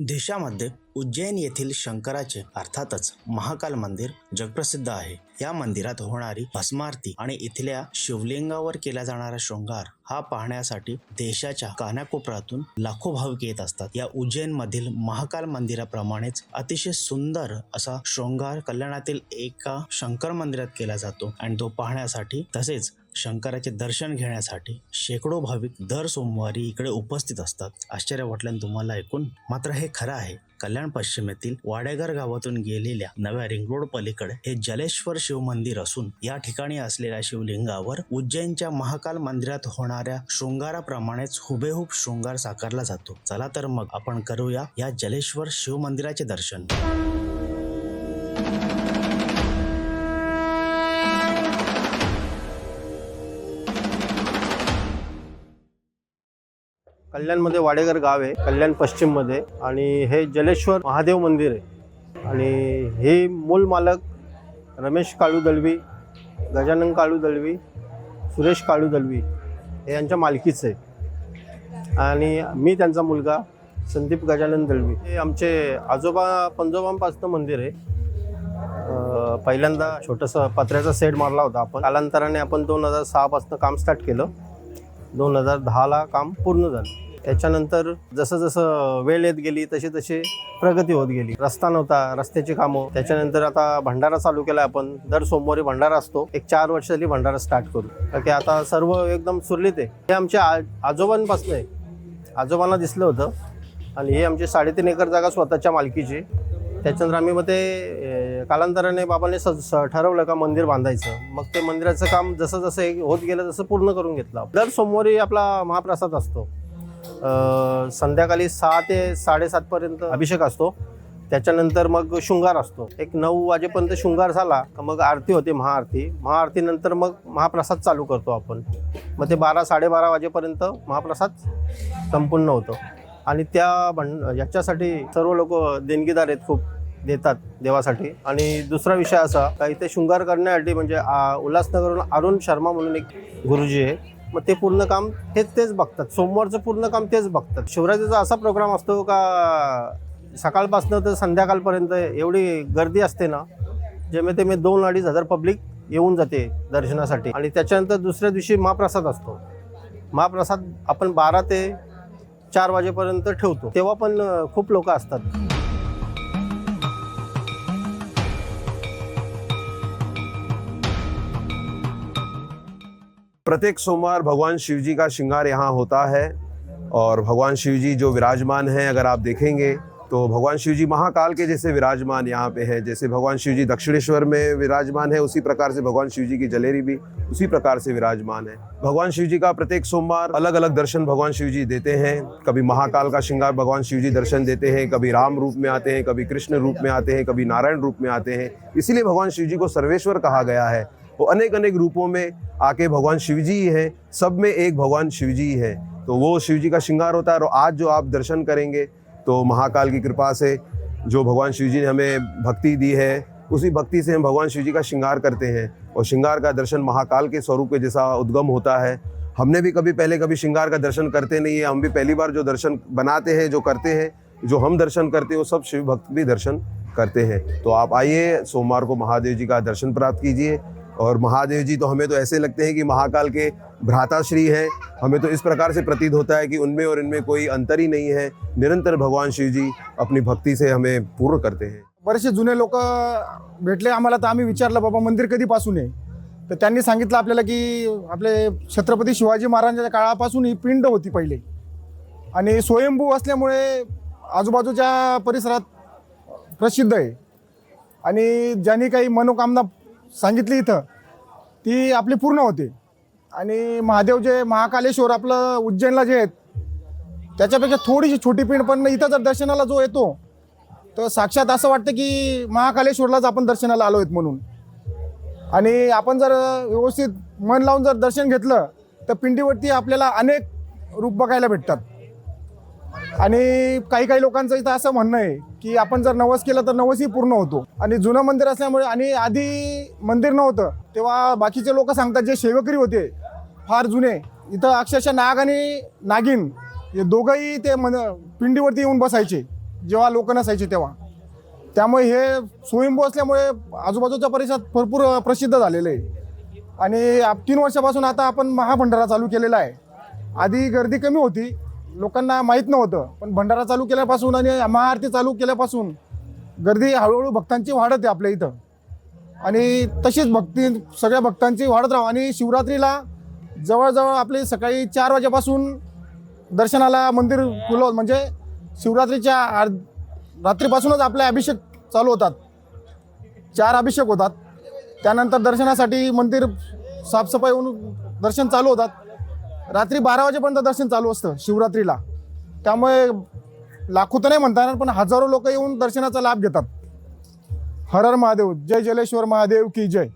देशामध्ये उज्जैन येथील शंकराचे अर्थातच महाकाल मंदिर जगप्रसिद्ध आहे. या मंदिरात होणारी भस्मारती आणि इथल्या शिवलिंगावर केला जाणारा शृंगार हा पाहण्यासाठी देशाच्या कानाकोपऱ्यातून लाखो भाविक येत असतात. या उज्जैन मधील महाकाल मंदिराप्रमाणेच अतिशय सुंदर असा शृंगार कल्याणातील एका शंकर मंदिरात केला जातो आणि तो पाहण्यासाठी तसेच शंकराचे दर्शन घेण्यासाठी शेकडो भाविक दर सोमवारी इकडे उपस्थित असतात. आश्चर्य वाटल्याने तुम्हाला ऐकून मात्र हे खरं आहे. कल्याण पश्चिमेतील वाडेघर गावातून गेलेल्या नव्या रिंगरोड पलीकडे हे जलेश्वर शिव मंदिर असून या ठिकाणी असलेल्या शिवलिंगावर उज्जैनच्या महाकाल मंदिरात होणाऱ्या शृंगाराप्रमाणेच हुबेहूब शृंगार साकारला जातो. चला तर मग आपण करूया या जलेश्वर शिव मंदिराचे दर्शन. कल्याणमध्ये वाडेघर गाव आहे कल्याण पश्चिममध्ये. आणि हे जलेश्वर महादेव मंदिर आहे. आणि हे मूल मालक रमेश काळू दळवी गजानन काळू दळवी सुरेश काळू दळवी हे यांच्या मालकीचं आहे आणि मी त्यांचा मुलगा संदीप गजानन दळवी हे आमचे आजोबा पंजोबांपासनं मंदिर आहे. पहिल्यांदा छोटंसं पत्र्याचा सेट मारला होता आपण. कालांतराने आपण दोन हजार सहापासनं काम स्टार्ट केलं. दोन हजार दहाला काम पूर्ण झालं. त्याच्यानंतर जसं जसं वेळ येत गेली तशी तशी प्रगती होत गेली. रस्ता नव्हता रस्त्याची कामं. त्याच्यानंतर आता भंडारा चालू केला आपण. दर सोमवारी भंडारा असतो. एक चार वर्ष झाली भंडारा स्टार्ट करू. कारण की आता सर्व एकदम सुरळीत आहे. हे आमच्या आजोबांपासून आहे. आजोबांना दिसलं होतं. आणि हे आमची साडेतीन एकर जागा स्वतःच्या मालकीची त्याच्यानंतर आम्ही मग ते कालांतराने बाबाने स स- ठरवलं का मंदिर बांधायचं. मग ते मंदिराचं काम जसं जसं एक होत गेलं तसं पूर्ण करून घेतलं. दर सोमवारी आपला महाप्रसाद असतो. संध्याकाळी सहा ते साडेसातपर्यंत अभिषेक असतो. त्याच्यानंतर मग शृंगार असतो. एक नऊ वाजेपर्यंत शृंगार झाला का मग आरती होते महाआरती. महाआरतीनंतर मग महाप्रसाद चालू करतो आपण. मग ते बारा साडेबारा वाजेपर्यंत महाप्रसाद संपूर्ण होतं. आणि त्या भंड याच्यासाठी सर्व लोक देणगीदार आहेत खूप. देतात देवासाठी. आणि दुसरा विषय असा का इथे शृंगार करण्यासाठी म्हणजे उल्हासनगरहून अरुण शर्मा म्हणून एक गुरुजी आहे. मग ते पूर्ण काम हेच तेच बघतात. सोमवारचं पूर्ण काम तेच बघतात. शिवरात्रीचा असा प्रोग्राम असतो का सकाळपासनं तर संध्याकाळपर्यंत एवढी गर्दी असते ना जेमे मी दोन अडीच हजार पब्लिक येऊन जाते दर्शनासाठी. आणि त्याच्यानंतर दुसऱ्या दिवशी महाप्रसाद असतो. महाप्रसाद आपण बारा ते चार वाजेपर्यंत ठेवतो. तेव्हा पण खूप लोक असतात. प्रत्येक सोमवार भगवान शिव जी का श्रृंगार यहाँ होता है और भगवान शिव जी जो विराजमान हैं, अगर आप देखेंगे तो भगवान शिव जी महाकाल के जैसे विराजमान यहाँ पे हैं, जैसे भगवान शिव जी दक्षिणेश्वर में विराजमान है, उसी प्रकार से भगवान शिव जी की जलेरी भी उसी प्रकार से विराजमान है। भगवान शिव जी का प्रत्येक सोमवार अलग अलग दर्शन भगवान शिव जी देते हैं। कभी महाकाल का श्रृंगार भगवान शिव जी दर्शन देते हैं, कभी राम रूप में आते हैं, कभी कृष्ण रूप में आते हैं, कभी नारायण रूप में आते हैं। इसीलिए भगवान शिव जी को सर्वेश्वर कहा गया है। वो अनेक अनेक रूपों में आके भगवान शिव जी ही हैं, सब में एक भगवान शिव जी ही हैं। तो वो शिव जी का श्रृंगार होता है और आज जो आप दर्शन करेंगे तो महाकाल की कृपा से जो भगवान शिव जी ने हमें भक्ति दी है, उसी भक्ति से हम भगवान शिव जी का श्रृंगार करते हैं। और श्रृंगार का दर्शन महाकाल के स्वरूप के जैसा उद्गम होता है। हमने भी कभी पहले कभी श्रृंगार का दर्शन करते नहीं है, हम भी पहली बार जो दर्शन बनाते हैं, जो करते हैं, जो हम दर्शन करते हैं, वो सब शिव भक्त भी दर्शन करते हैं। तो आप आइए, सोमवार को महादेव जी का दर्शन प्राप्त कीजिए। और महादेव जी तो हमें तो ऐसे लगते हैं कि महाकाल के भ्राताश्री हैं। हमें तो इस प्रकार से प्रतीत होता है कि उनमें और इनमें कोई अंतर ही नहीं है। निरंतर भगवान शिव जी अपनी भक्ति से हमें पूर्ण करते हैं। बरेचसे जुने लोक भेटले आम्हाला तर आम्ही विचारलं बाबा मंदिर कधीपासून आहे? तर त्यांनी सांगितलं आपल्याला की आपले छत्रपती शिवाजी महाराजांच्या काळापासून ही पिंड होती पहिले. आणि स्वयंभू असल्यामुळे आजूबाजूच्या परिसरात प्रसिद्ध आहे. आणि ज्यांनी काही मनोकामना सांगितली इथं. ती आपली पूर्ण होते. आणि महादेव जे महाकालेश्वर आपलं उज्जैनला जे आहेत त्याच्यापेक्षा थोडीशी छोटी पिंड पण इथं जर दर्शनाला जो येतो तर साक्षात असं वाटतं की महाकालेश्वरलाच आपण दर्शनाला आलो आहेत म्हणून. आणि आपण जर व्यवस्थित मन लावून जर दर्शन घेतलं तर पिंडीवरती आपल्याला अनेक रूप बघायला भेटतात. आणि काही काही लोकांचं इथं असं म्हणणं आहे की आपण जर नवस केलं तर नवसही पूर्ण होतो. आणि जुनं मंदिर असल्यामुळे आणि आधी मंदिर नव्हतं तेव्हा बाकीचे लोक सांगतात जे सेवकरी होते फार जुने इथं अक्षरशः नाग आणि नागिन हे दोघंही ते मन पिंडीवरती येऊन बसायचे जेव्हा लोक नसायचे तेव्हा. त्यामुळे हे स्वयंभू असल्यामुळे आजूबाजूचा परिसर भरपूर प्रसिद्ध झालेलं आहे. आणि आप- तीन वर्षापासून आता आपण महाभंडारा चालू केलेला आहे. आधी गर्दी कमी होती लोकांना माहीत नव्हतं. पण भंडारा चालू केल्यापासून आणि महाआरती चालू केल्यापासून गर्दी हळूहळू भक्तांची वाढत आहे आपल्या इथं. आणि तशीच भक्ती सगळ्या भक्तांची वाढत राहू. आणि शिवरात्रीला जवळजवळ आपले सकाळी चार वाजेपासून दर्शनाला मंदिर खुलं म्हणजे शिवरात्रीच्या आर रात्रीपासूनच आपले अभिषेक चालू होतात. चार अभिषेक होतात. त्यानंतर दर्शनासाठी मंदिर साफसफाई होऊन दर्शन चालू होतात. रात्री बारा वाजेपर्यंत दर्शन चालू असतं शिवरात्रीला. त्यामुळे लाखो तर नाही म्हणता येणार पण हजारो लोक येऊन दर्शनाचा लाभ घेतात. हर हर महादेव जय जलेश्वर महादेव की जय.